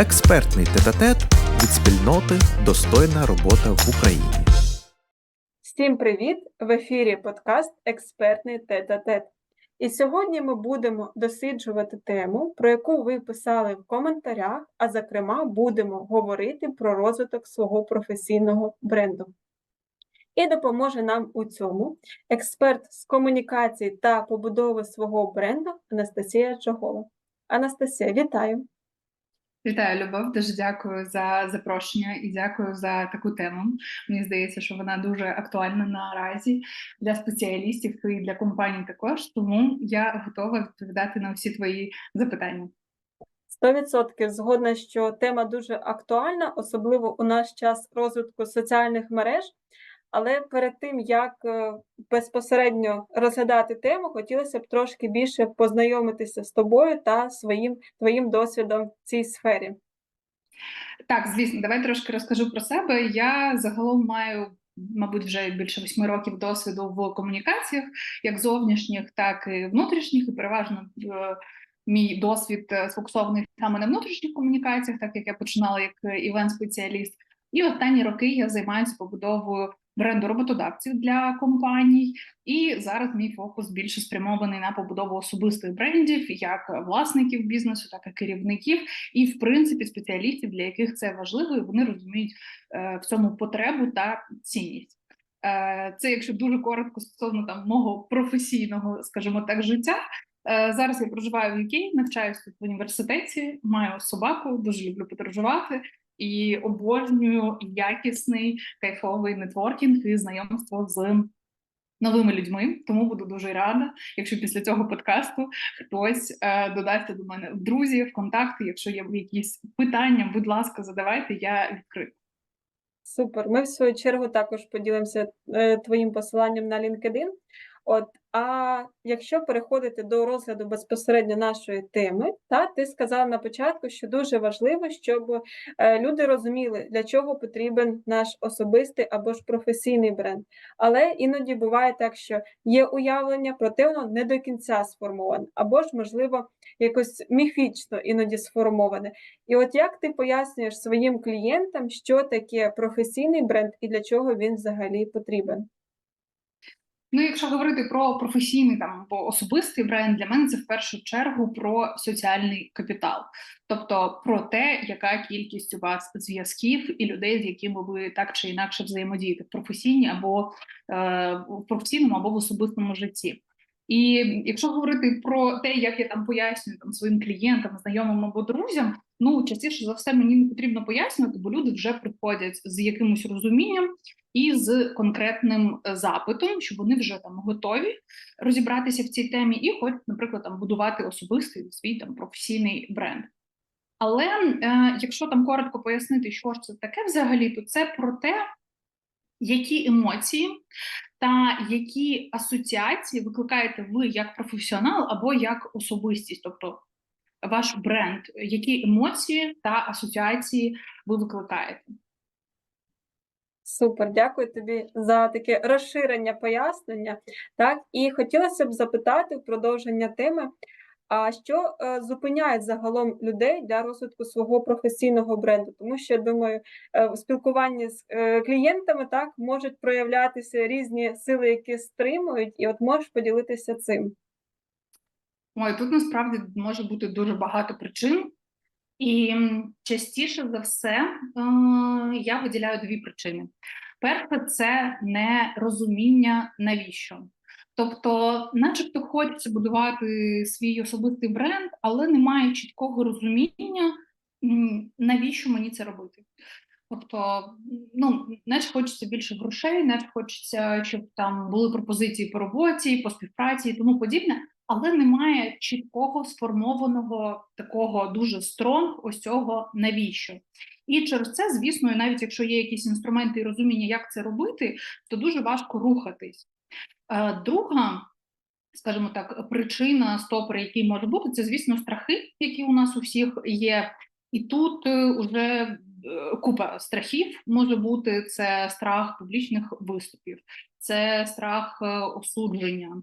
Експертний тет-а-тет від спільноти Достойна робота в Україні. Всім привіт! В ефірі подкаст Експертний тет-а-тет. І сьогодні ми будемо досліджувати тему, про яку ви писали в коментарях, а зокрема, будемо говорити про розвиток свого професійного бренду. І допоможе нам у цьому експерт з комунікації та побудови свого бренду Анастасія Чогова. Анастасія, вітаю! Вітаю, Любов. Дуже дякую за запрошення і дякую за таку тему. Мені здається, що вона дуже актуальна наразі для спеціалістів і для компаній також. Тому я готова відповідати на всі твої запитання. 100% згодна, що тема дуже актуальна, особливо у наш час розвитку соціальних мереж. Але перед тим як е, безпосередньо розглядати тему, хотілося б трошки більше познайомитися з тобою та своїм твоїм досвідом в цій сфері. Так, звісно, давай трошки розкажу про себе. Я загалом маю. Мабуть, вже більше восьми років досвіду в комунікаціях, як зовнішніх, так і внутрішніх, і переважно е, мій досвід е, сфокусований саме на внутрішніх комунікаціях, так як я починала як івент-спеціаліст. І останні роки я займаюся побудовою бренду роботодавців для компаній, і зараз мій фокус більше спрямований на побудову особистих брендів, як власників бізнесу, так і керівників, і в принципі спеціалістів, для яких це важливо, і вони розуміють е, в цьому потребу та цінність. Е, це якщо дуже коротко стосовно там мого професійного, скажімо так, життя. Е, зараз я проживаю в UK, навчаюся в університеті, маю собаку, дуже люблю подорожувати і обожнюю якісний кайфовий нетворкінг і знайомство з новими людьми. Тому буду дуже рада, якщо після цього подкасту хтось е, додасться до мене в друзі, в контакти. Якщо є якісь питання, будь ласка, задавайте, я відкрита. Супер. Ми в свою чергу також поділимося е, твоїм посиланням на LinkedIn. От, а якщо переходити до розгляду безпосередньо нашої теми, та ти сказала на початку, що дуже важливо, щоб е, люди розуміли, для чого потрібен наш особистий або ж професійний бренд. Але іноді буває так, що є уявлення, проте воно не до кінця сформоване, або ж, можливо, якось міфічно іноді сформоване. І от як ти пояснюєш своїм клієнтам, що таке професійний бренд і для чого він взагалі потрібен? Ну, якщо говорити про професійний там або особистий бренд, для мене це в першу чергу про соціальний капітал, тобто про те, яка кількість у вас зв'язків і людей, з якими ви так чи інакше взаємодієте в професійній або е, в професійному або в особистому житті. І якщо говорити про те, як я там пояснюю там своїм клієнтам, знайомим або друзям, ну частіше за все мені не потрібно пояснювати, бо люди вже приходять з якимось розумінням і з конкретним е, запитом, що вони вже там готові розібратися в цій темі, і хочуть, наприклад, там будувати особистий свій там професійний бренд. Але е, якщо там коротко пояснити, що ж це таке взагалі, то це про те, які емоції та які асоціації викликаєте ви як професіонал або як особистість, тобто ваш бренд, які емоції та асоціації ви викликаєте? Супер, дякую тобі за таке розширення пояснення. Так, і хотілося б запитати в продовження теми. А що е, зупиняє загалом людей для розвитку свого професійного бренду? Тому що я думаю, е, в спілкуванні з е, клієнтами так можуть проявлятися різні сили, які стримують, і от можеш поділитися цим. Ой, тут насправді може бути дуже багато причин, і частіше за все е, я виділяю дві причини. Перше, це нерозуміння навіщо. Тобто, начебто, хочеться будувати свій особистий бренд, але немає чіткого розуміння, навіщо мені це робити. Тобто, ну, наче хочеться більше грошей, наче хочеться, щоб там були пропозиції по роботі, по співпраці і тому подібне але немає чіткого сформованого такого дуже стронг ось цього навіщо. І через це, звісно, навіть якщо є якісь інструменти і розуміння, як це робити, то дуже важко рухатись. Е, друга, скажімо так, причина стопори, який може бути, це, звісно, страхи, які у нас у всіх є. І тут вже е, купа страхів може бути: це страх публічних виступів, це страх е, осудження,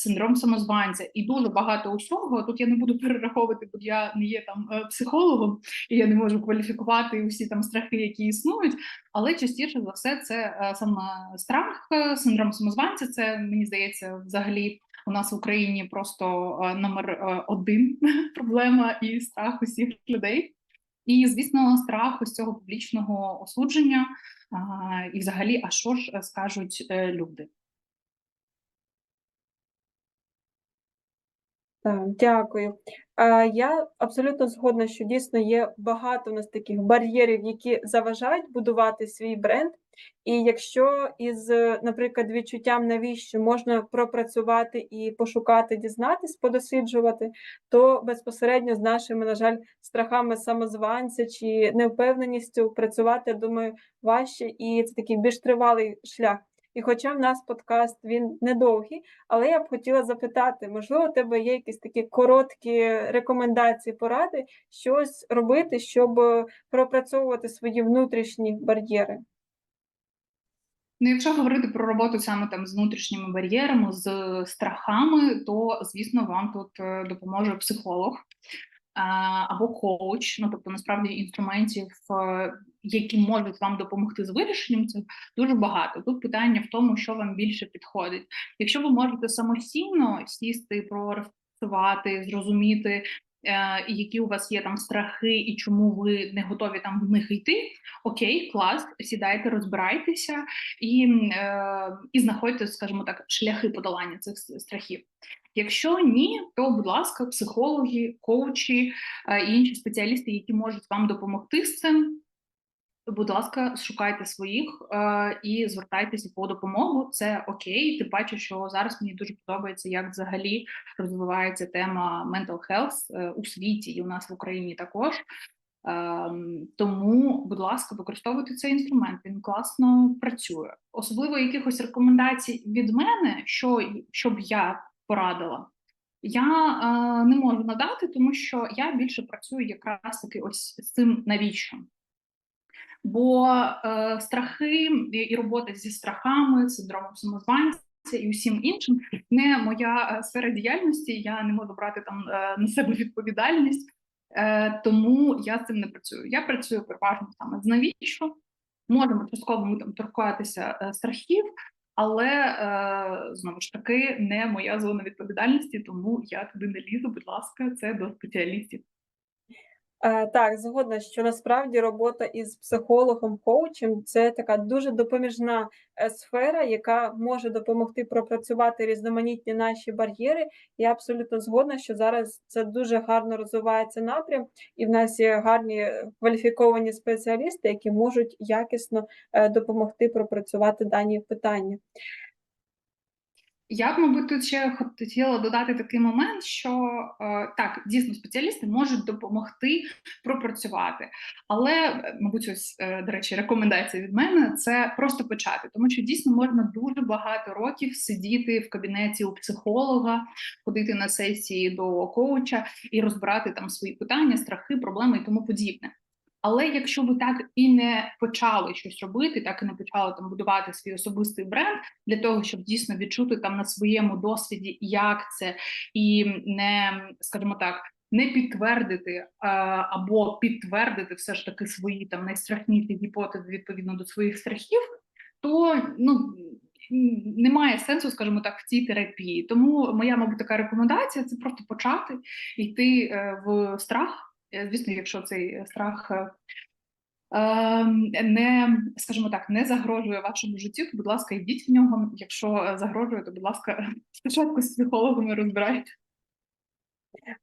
синдром самозванця і дуже багато усього. Тут я не буду перераховувати, бо я не є там е, психологом, і я не можу кваліфікувати усі там страхи, які існують. Але частіше за все, це е, саме страх, е, синдром самозванця. Це мені здається, взагалі у нас в Україні просто номер один проблема і страх усіх людей. І звісно, страх ось цього публічного осудження, а, і взагалі, а що ж скажуть люди? Дякую. Е, Я абсолютно згодна, що дійсно є багато у нас таких бар'єрів, які заважають будувати свій бренд. І якщо із, е, наприклад, відчуттям навіщо можна пропрацювати і пошукати, дізнатись, подосліджувати, то безпосередньо з нашими, на жаль, страхами самозванця чи невпевненістю працювати, думаю, важче, і це такий більш тривалий шлях. І хоча в нас подкаст він недовгий, але я б хотіла запитати, можливо, у тебе є якісь такі короткі рекомендації, поради, щось робити, щоб е, пропрацьовувати свої внутрішні бар'єри? Ну, якщо говорити про роботу саме там з внутрішніми бар'єрами, з страхами, то звісно вам тут е, допоможе психолог або коуч. Ну тобто, насправді інструментів, е, які можуть вам допомогти з вирішенням, це дуже багато. Тут питання в тому, що вам більше підходить. Якщо ви можете самостійно сісти, прорефлексувати, зрозуміти. е, Які у вас є там страхи, і чому ви не готові там в них йти? Окей, клас, сідайте, розбирайтеся і, е, і знаходьте, скажімо так, шляхи подолання цих страхів. Якщо ні, то будь ласка, психологи, коучі е, і інші спеціалісти, які можуть вам допомогти з цим. Будь ласка, шукайте своїх е, і звертайтеся по допомогу. Це окей. Тим паче, що зараз мені дуже подобається, як взагалі розвивається тема mental health е, у світі і у нас в Україні також. Ем, тому, будь ласка, використовуйте цей інструмент. Він класно працює. Особливо якихось рекомендацій від мене, що щоб я порадила. Я е, не можу надати, тому що я більше працюю якраз таки ось з цим навіщо. Бо е, страхи і робота зі страхами, синдромом самозванця і усім іншим не моя е, сфера діяльності. Я не можу брати там е, на себе відповідальність, е, тому я з цим не працюю. Я працюю переважно саме з навіщо. Можемо частково ми там торкатися е, страхів, але е, знову ж таки не моя зона відповідальності, тому я туди не лізу. Будь ласка, це до спеціалістів. Е, Так, згодна, що насправді робота із психологом, коучем це така дуже допоміжна е, сфера, яка може допомогти пропрацювати різноманітні наші бар'єри. Я абсолютно згодна, що зараз це дуже гарно розвивається напрям, і в нас є гарні е, кваліфіковані спеціалісти, які можуть якісно допомогти пропрацювати дані питання. Я б, мабуть, тут ще хотіла додати такий момент, що е, так, дійсно, спеціалісти можуть допомогти пропрацювати. Але, мабуть, ось, е, до речі, рекомендація від мене це просто почати, тому що дійсно можна дуже багато років сидіти в кабінеті у психолога, ходити на сесії до коуча і розбирати там свої питання, страхи, проблеми і тому подібне. Але якщо ви так і не почали щось робити, так і не почали там будувати свій особистий бренд для того, щоб дійсно відчути там на своєму досвіді, як це, і не скажімо так, не підтвердити е, або підтвердити все ж таки свої там найстрашніші гіпотези відповідно до своїх страхів, то ну. Немає сенсу, скажімо так, в цій терапії. Тому моя, мабуть, така рекомендація це просто почати йти е, в страх. Е, Звісно, якщо цей страх е, е, не, скажімо так, не загрожує вашому життю, то, будь ласка, йдіть в нього. Якщо е, загрожує, то, будь ласка, спочатку з психологами розбирайте.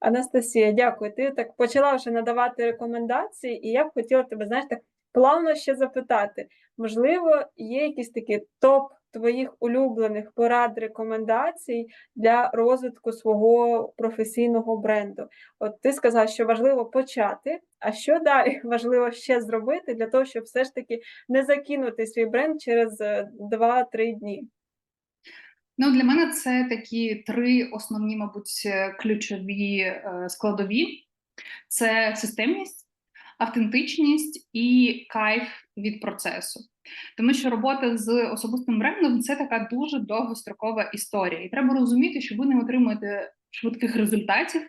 Анастасія, дякую. Ти так почала вже надавати рекомендації, і я б хотіла тебе, знаєш, так плавно ще запитати. Можливо, є якісь такі топ твоїх улюблених порад, рекомендацій для розвитку свого професійного бренду? От ти сказав, що важливо почати, а що далі важливо ще зробити для того, щоб все ж таки не закинути свій бренд через е, 2-3 дні? Ну, для мене це такі три основні, мабуть, е, ключові е, складові: це системність, автентичність і кайф від процесу. Тому що робота з особистим брендом це така дуже довгострокова історія, і треба розуміти, що ви не отримуєте швидких результатів,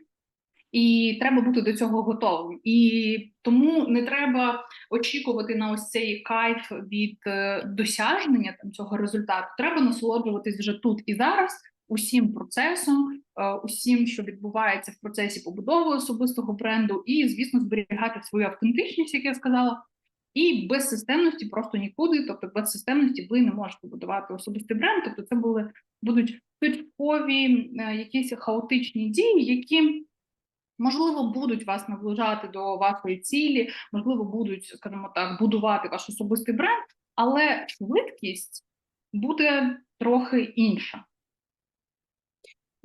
і треба бути до цього готовим. І тому не треба очікувати на ось цей кайф від е, досягнення там цього результату. Треба насолоджуватись вже тут і зараз усім процесом, е, усім, що відбувається в процесі побудови особистого бренду, і, звісно, зберігати свою автентичність, як я сказала. І без системності просто нікуди. Тобто, без системності ви не можете будувати особистий бренд. Тобто, це були будуть точкові е, якісь хаотичні дії, які можливо будуть вас наближати до вашої цілі, можливо, будуть, скажімо так, будувати ваш особистий бренд, але швидкість буде трохи інша.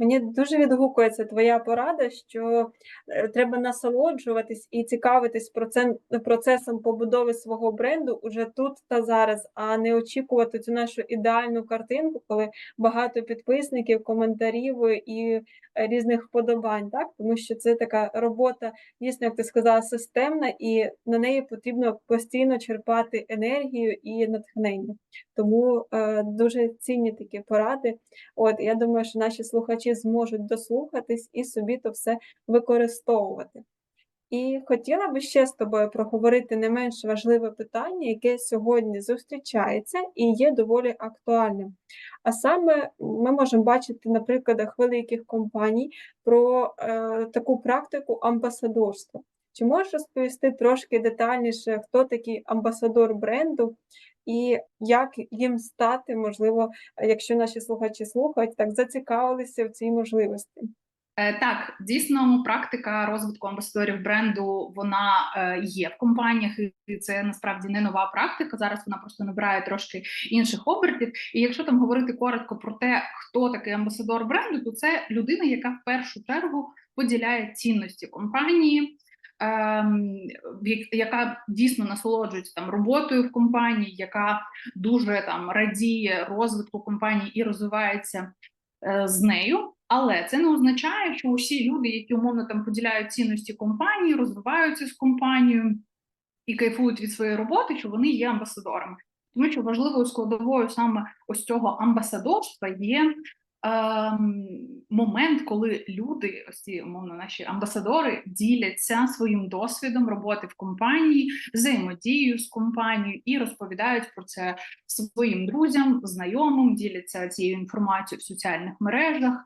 Мені дуже відгукується твоя порада, що е, треба насолоджуватись і цікавитись процесом побудови свого бренду уже тут та зараз, а не очікувати цю нашу ідеальну картинку, коли багато підписників, коментарів і е, різних вподобань, так? Тому що це така робота, дійсно, як ти сказала, системна, і на неї потрібно постійно черпати енергію і натхнення. Тому е, дуже цінні такі поради. От я думаю, що наші слухачі зможуть дослухатись і собі то все використовувати. І хотіла би ще з тобою проговорити не менш важливе питання, яке сьогодні зустрічається і є доволі актуальним. А саме ми можемо бачити на прикладах великих компаній про е, таку практику амбасадорства. Чи можеш розповісти трошки детальніше, хто такий амбасадор бренду і як їм стати, можливо, якщо наші слухачі слухають, так зацікавилися в цій можливості? Е, Так, дійсно, практика розвитку амбасадорів бренду вона е, є в компаніях, і це насправді не нова практика. Зараз вона просто набирає трошки інших обертів. І якщо там говорити коротко про те, хто такий амбасадор бренду, то це людина, яка в першу чергу поділяє цінності компанії. Ем, Яка дійсно насолоджується там роботою в компанії, яка дуже там радіє розвитку компанії і розвивається е, з нею. Але це не означає, що усі люди, які умовно там поділяють цінності компанії, розвиваються з компанією і кайфують від своєї роботи, що вони є амбасадорами. Тому що важливою складовою саме ось цього амбасадорства є момент, коли люди, ось ці умовно наші амбасадори, діляться своїм досвідом роботи в компанії, взаємодією з компанією і розповідають про це своїм друзям, знайомим, діляться цією інформацією в соціальних мережах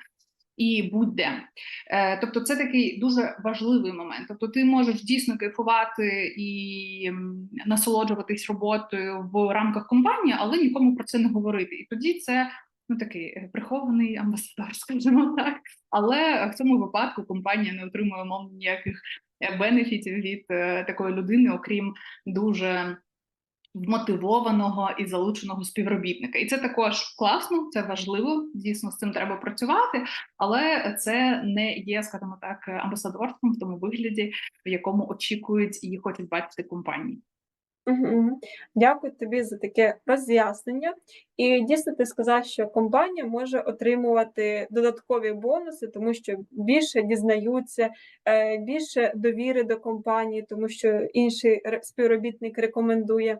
і будь-де. Е, тобто, це такий дуже важливий момент. Тобто, ти можеш дійсно кайфувати і насолоджуватись роботою в рамках компанії, але нікому про це не говорити. І тоді це ну такий е, прихований амбасадор, скажімо так. Але в цьому випадку компанія не отримує мовно ніяких е, бенефітів від е, такої людини, окрім дуже вмотивованого і залученого співробітника. І це також класно, це важливо. Дійсно, з цим треба працювати, але це не є, скажімо так, амбасадорством в тому вигляді, в якому очікують і хочуть бачити компанії. Дякую тобі за таке роз'яснення. І дійсно ти сказав, що компанія може отримувати додаткові бонуси, тому що більше дізнаються, е, більше довіри до компанії, тому що інший співробітник рекомендує.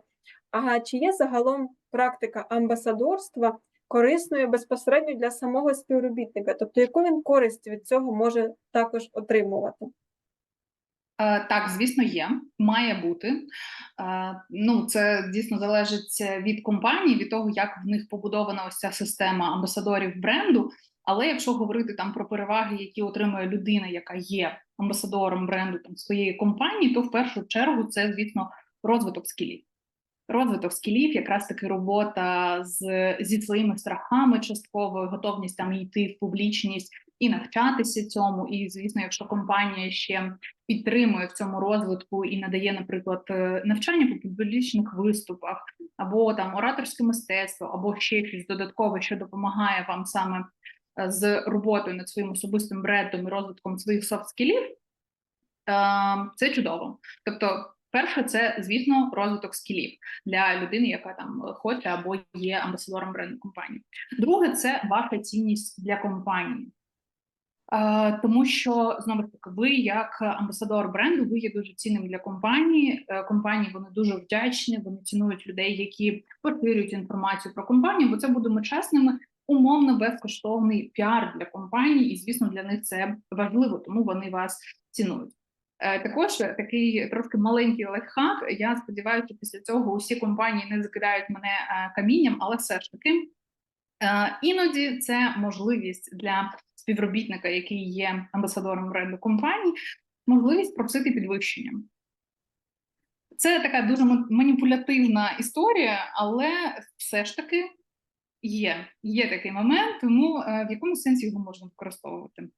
А чи є загалом практика амбасадорства корисною безпосередньо для самого співробітника? Тобто, яку він користь від цього може також отримувати? Е, Так, звісно, є, має бути. Е, Ну, це дійсно залежить від компанії, від того, як в них побудована ось ця система амбасадорів бренду. Але якщо говорити там про переваги, які отримує людина, яка є амбасадором бренду там своєї компанії, то в першу чергу це, звісно, розвиток скілів. Розвиток скілів, якраз таки робота з зі своїми страхами, частково готовність там йти в публічність і навчатися цьому. І звісно, якщо компанія ще підтримує в цьому розвитку і надає, наприклад, е, навчання по публічних виступах, або там ораторське мистецтво, або ще щось додаткове, що допомагає вам саме е, з роботою над своїм особистим брендом і розвитком своїх софт-скілів, е, це чудово. Тобто, перше, це звісно розвиток скілів для людини, яка там хоче або є амбасадором бренду компанії. Друге, це ваша цінність для компанії. Е, Тому що знову ж таки, ви як амбасадор бренду, ви є дуже цінним для компанії. Е, Компанії вони дуже вдячні, вони цінують людей, які поширюють інформацію про компанію, бо це будемо чесними, умовно безкоштовний піар для компанії, і звісно, для них це важливо, тому вони вас цінують. Е, Також такий трошки маленький лайфхак. Я сподіваюся, що після цього усі компанії не закидають мене камінням, але все ж таки. Іноді це можливість для співробітника, який є амбасадором бренду компанії, можливість просити підвищення. Це така дуже маніпулятивна історія, але все ж таки є, є такий момент, тому е, в якому сенсі його можна використовувати.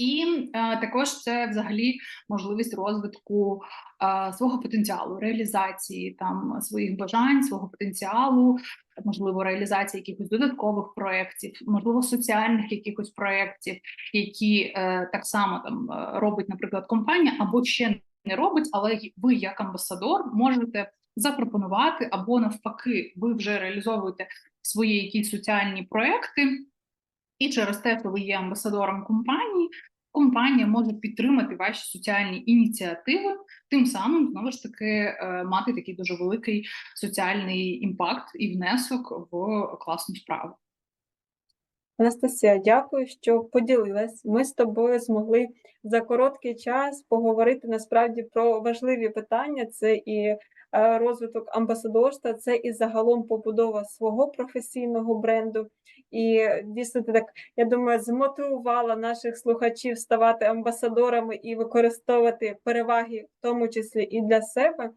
І е, також це взагалі можливість розвитку е, свого потенціалу, реалізації там своїх бажань, свого потенціалу, можливо, реалізації якихось додаткових проєктів, можливо, соціальних якихось проєктів, які е, так само там е, робить, наприклад, компанія, або ще не робить, але ви, як амбасадор, можете запропонувати, або навпаки, ви вже реалізовуєте свої якісь соціальні проекти, і через те, що ви є амбасадором компанії, компанія може підтримати ваші соціальні ініціативи, тим самим знову ж таки е, мати такий дуже великий соціальний імпакт і внесок в класну справу. Анастасія, дякую, що поділилась. Ми з тобою змогли за короткий час поговорити насправді про важливі питання. Це і розвиток амбасадорства, це і загалом побудова свого професійного бренду. І дійсно ти так, я думаю, змотивувала наших слухачів ставати амбасадорами і використовувати переваги, в тому числі і для себе.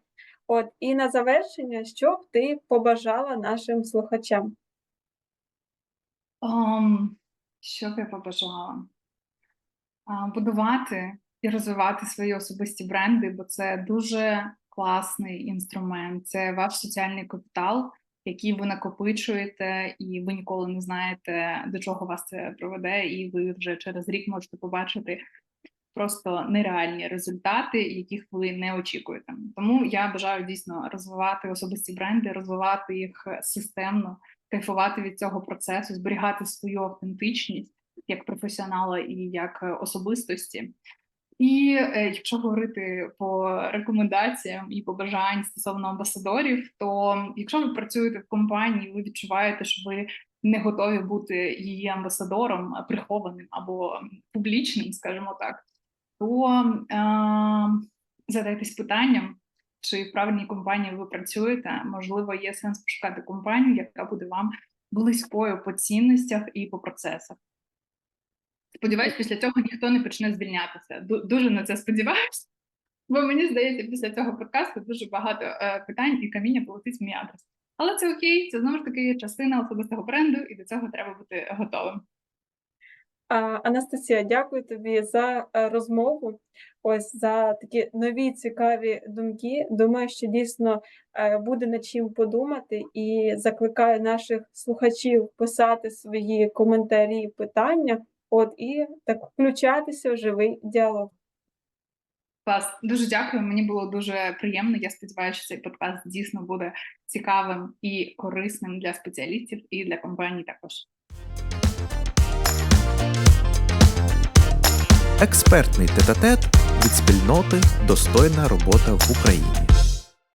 От і на завершення, що б ти побажала нашим слухачам? Um, що б я побажала? Будувати і розвивати свої особисті бренди, бо це дуже класний інструмент. Це ваш соціальний капітал, який ви накопичуєте, і ви ніколи не знаєте, до чого вас це приведе, і ви вже через рік можете побачити просто нереальні результати, яких ви не очікуєте. Тому я бажаю дійсно розвивати особисті бренди, розвивати їх системно, кайфувати від цього процесу, зберігати свою автентичність як професіонала і як особистості. І е, якщо говорити по рекомендаціям і побажань стосовно амбасадорів, то якщо ви працюєте в компанії, ви відчуваєте, що ви не готові бути її амбасадором, прихованим або публічним, скажімо так, то е, задайтесь питанням, чи в правильній компанії ви працюєте. Можливо, є сенс пошукати компанію, яка буде вам близькою по цінностях і по процесах. Сподіваюсь, після цього ніхто не почне звільнятися. Дуже на це сподіваюся. Бо мені здається, після цього подкасту дуже багато е, питань і каміння полетить в мій адрес. Але це окей, це знову ж таки частина особистого бренду, і до цього треба бути готовим. Анастасія, дякую тобі за е, розмову. Ось за такі нові цікаві думки. Думаю, що дійсно е, буде над чим подумати, і закликаю наших слухачів писати свої коментарі, питання. От і так включатися в живий діалог. Клас, дуже дякую. Мені було дуже приємно. Я сподіваюся, що цей подкаст дійсно буде цікавим і корисним для спеціалістів і для компаній також. Експертний тет-а-тет від спільноти Достойна робота в Україні.